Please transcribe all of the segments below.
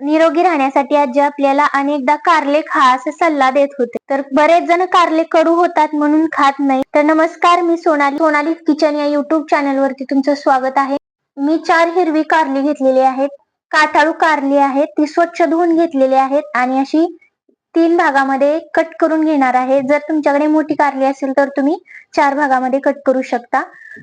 निरोगी राहण्यासाठी आजी आपल्याला अनेकदा कारले खा असा सल्ला देत होते. तर बरेच जण कारले कडू होतात म्हणून खात नाही. तर नमस्कार मी सोनाली सोनाली किचन या युट्यूब चॅनल वरती तुमचं स्वागत आहे. मी चार हिरवी कारली घेतलेली आहेत. काटाळू कारली आहेत. ती स्वच्छ धुवून घेतलेली आहेत आणि अशी तीन भागामध्ये कट करून घेणार आहे. जर तुमच्याकडे मोठी कारली असेल तर तुम्ही चार भागामध्ये कट करू शकता.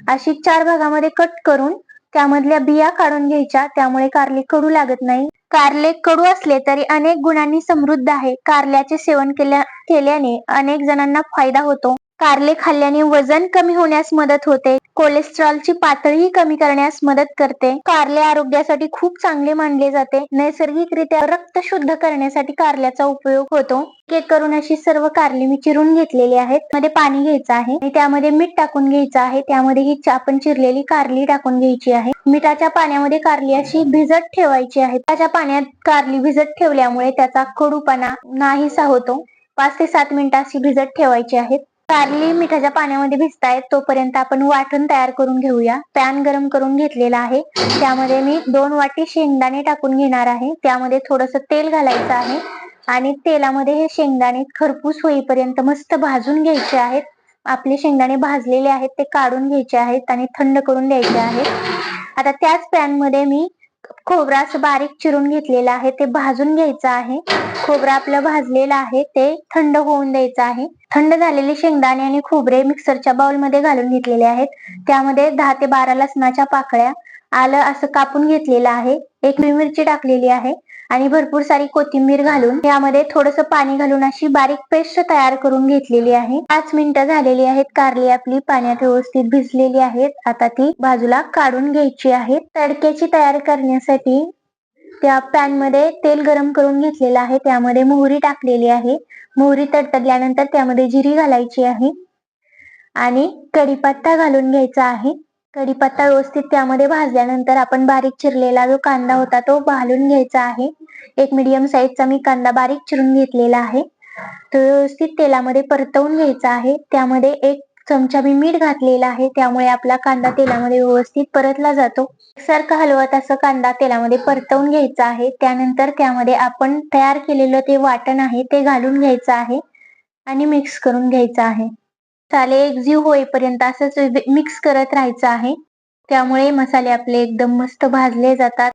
अशी चार भागामध्ये कट करून त्यामधल्या बिया काढून घ्यायच्या त्यामुळे कारले कडू लागत नाही. कारले कडू असले तरी अनेक गुणांनी समृद्ध आहे. कारल्याचे सेवन केल्या केल्याने अनेक जणांना फायदा होतो. कारले खाल्ल्याने वजन कमी होण्यास मदत होते. कोलेस्ट्रॉलची पातळी कमी करण्यास मदत करते. कारले आरोग्यासाठी खूप चांगले मानले जाते. नैसर्गिकरित्या रक्त शुद्ध करण्यासाठी कारल्याचा उपयोग होतो. केक करून अशी सर्व कारली मी चिरून घेतलेली आहेत. मध्ये पाणी घ्यायचं आहे. आणि त्यामध्ये मीठ टाकून घ्यायचं आहे. त्यामध्ये ही आपण चिरलेली कारली टाकून घ्यायची आहे. मिठाच्या पाण्यामध्ये कारली अशी भिजत ठेवायची आहे. त्याच्या पाण्यात कारली भिजत ठेवल्यामुळे त्याचा कडूपणा नाहीसा होतो. पाच ते सात मिनिटं अशी भिजत ठेवायची आहेत. कारली मिठाच्या पाण्यामध्ये भिजतायत तोपर्यंत आपण वाटण तयार करून घेऊया. पॅन गरम करून घेतलेला आहे. त्यामध्ये मी दोन वाटी शेंगदाणे टाकून घेणार आहे. त्यामध्ये थोडस तेल घालायचं आहे. आणि तेलामध्ये हे शेंगदाणे खरपूस होईपर्यंत मस्त भाजून घ्यायचे आहेत. आपले शेंगदाणे भाजलेले आहेत ते काढून घ्यायचे आहेत आणि थंड करून द्यायचे आहेत. आता त्याच पॅनमध्ये मी खोबरा असं बारीक चिरून घेतलेलं आहे ते भाजून घ्यायचं आहे. खोबरं आपलं भाजलेलं आहे ते थंड होऊन द्यायचं आहे. थंड झालेले शेंगदाणे आणि खोबरे मिक्सरच्या बाउलमध्ये घालून घेतलेले आहेत. त्यामध्ये दहा ते बारा लसणाच्या पाकळ्या आलं असं कापून घेतलेलं आहे. एक मिरची टाकलेली आहे. आणि भरपूर सारी कोथिंबीर घालून यामध्ये थोडस पाणी घालून अशी बारीक पेस्ट तयार करून घेतलेली आहे. पाच मिनिटं झालेली आहेत. कारली आपली पाण्यात व्यवस्थित भिजलेली आहेत. आता ती बाजूला काढून घ्यायची आहे. तडक्याची तयार करण्यासाठी त्या पॅनमध्ये तेल गरम करून घेतलेलं आहे. त्यामध्ये मोहरी टाकलेली आहे. मोहरी तडतडल्यानंतर त्यामध्ये जिरी घालायची आहे. आणि कढीपत्ता घालून घ्यायचा आहे. कढीपत्ता व्यवस्थित त्यामध्ये भाजल्यानंतर आपण बारीक चिरलेला जो कांदा होता तो घालून घ्यायचा आहे. एक मिडियम साईजचा मी कांदा बारीक चिरून घेतलेला आहे. तो व्यवस्थित तेलामध्ये परतवून घ्यायचा आहे. त्यामध्ये एक चमचा मी मीठ घातलेला आहे. त्यामुळे आपला कांदा तेलामध्ये व्यवस्थित परतला जातो. सारखं हलवत असं कांदा तेलामध्ये परतवून घ्यायचा आहे. त्यानंतर त्यामध्ये आपण तयार केलेलं ते वाटण आहे ते घालून घ्यायचं आहे आणि मिक्स करून घ्यायचं आहे. मसाले एकजीव होईपर्यंत असंच मिक्स करत राहायचं आहे. त्यामुळे मसाले आपले एकदम मस्त भाजले जातात.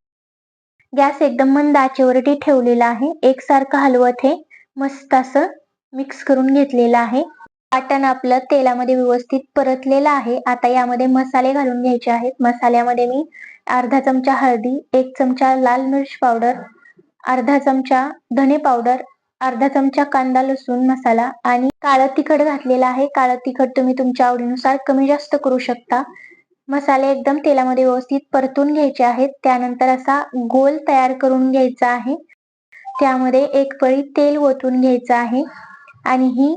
गॅस एकदम मंद आचेवरती ठेवलेला आहे. एकसारखं हलवत हे मस्त असं मिक्स करून घेतलेलं आहे. वाटण आपलं तेलामध्ये व्यवस्थित परतलेलं आहे. आता यामध्ये मसाले घालून घ्यायचे आहेत. मसाल्यामध्ये मी अर्धा चमचा हळदी एक चमचा लाल मिर्च पावडर अर्धा चमचा धने पावडर अर्धा चमचा कांदा लसूण मसाला आणि काळं तिखट घातलेला आहे. काळं तिखट तुम्ही तुमच्या आवडीनुसार कमी जास्त करू शकता. मसाले एकदम तेलामध्ये व्यवस्थित परतून घ्यायचे आहेत. त्यानंतर असा गोल तयार करून घ्यायचा आहे. त्यामध्ये एक पळी तेल ओतून घ्यायचं आहे आणि ही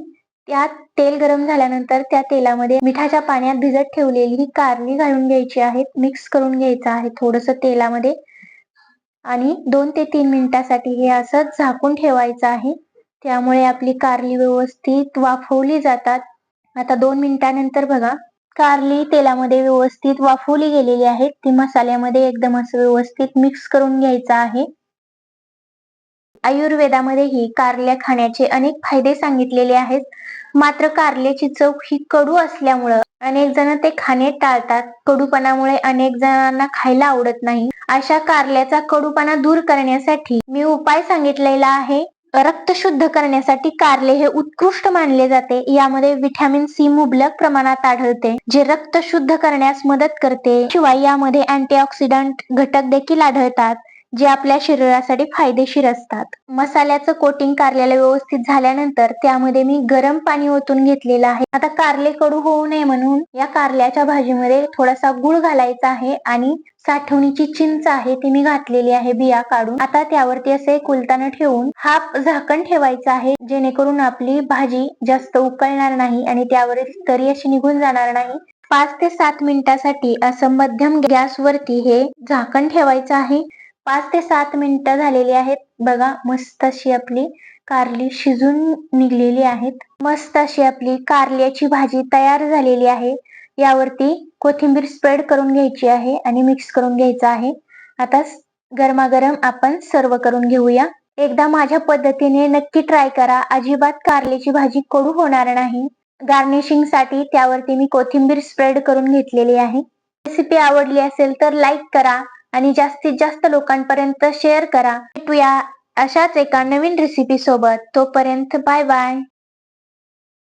त्यात तेल गरम झाल्यानंतर त्या तेलामध्ये मिठाच्या पाण्यात भिजत ठेवलेली ही कारली घालून घ्यायची आहे. मिक्स करून घ्यायचं आहे. थोडस तेलामध्ये आणि दोन ते तीन मिनिटासाठी हे असं झाकून ठेवायचं आहे. त्यामुळे आपली कारली व्यवस्थित वाफवली जातात. आता दोन मिनिटानंतर बघा कारली तेलामध्ये व्यवस्थित वाफवली गेलेली आहे. ती मसाल्यामध्ये एकदम असं व्यवस्थित मिक्स करून घ्यायचं आहे. आयुर्वेदामध्येही कारल्या खाण्याचे अनेक फायदे सांगितलेले आहेत. मात्र कारल्याची चव ही कडू असल्यामुळं अनेक जण ते खाणे टाळतात. कडूपणामुळे अनेक जणांना खायला आवडत नाही. अशा कारल्याचा कडूपणा दूर करण्यासाठी मी उपाय सांगितलेला आहे. रक्त शुद्ध करण्यासाठी कारले हे उत्कृष्ट मानले जाते. यामध्ये विटॅमिन सी मुबलक प्रमाणात आढळते जे रक्त शुद्ध करण्यास मदत करते. शिवाय यामध्ये अँटीऑक्सिडंट घटक देखील आढळतात. जे आपल्या शरीरासाठी फायदेशीर असतात. मसाल्याचं कोटिंग कारल्याला व्यवस्थित झाल्यानंतर त्यामध्ये मी गरम पाणी ओतून घेतलेलं आहे. आता कारले कडू होऊ नये म्हणून या कारल्याच्या भाजीमध्ये थोडासा गुळ घालायचा आहे आणि साठवणीची चिंच आहे ती मी घातलेली आहे बिया काढून. आता त्यावरती असे कुलताना ठेवून हाफ झाकण ठेवायचं आहे जेणेकरून आपली भाजी जास्त उकळणार नाही आणि त्यावर तरी अशी निघून जाणार नाही. पाच ते सात मिनिटासाठी असं मध्यम गॅसवरती हे झाकण ठेवायचं आहे. पाच ते सात मिनिटं झालेली आहेत. बघा मस्त अशी आपली कारली शिजून निघलेली आहेत. मस्त अशी आपली कारल्याची भाजी तयार झालेली आहे. यावरती कोथिंबीर स्प्रेड करून घ्यायची आहे आणि मिक्स करून घ्यायचं आहे. आता गरमागरम आपण सर्व करून घेऊया. एकदा माझ्या पद्धतीने नक्की ट्राय करा. अजिबात कारल्याची भाजी कडू होणार नाही. गार्निशिंगसाठी त्यावरती मी कोथिंबीर स्प्रेड करून घेतलेली आहे. रेसिपी आवडली असेल तर लाईक करा. आणि जास्तीत जास्त लोकांपर्यंत शेअर करा. भेटूया अशाच एका नवीन रेसिपी सोबत. तोपर्यंत बाय बाय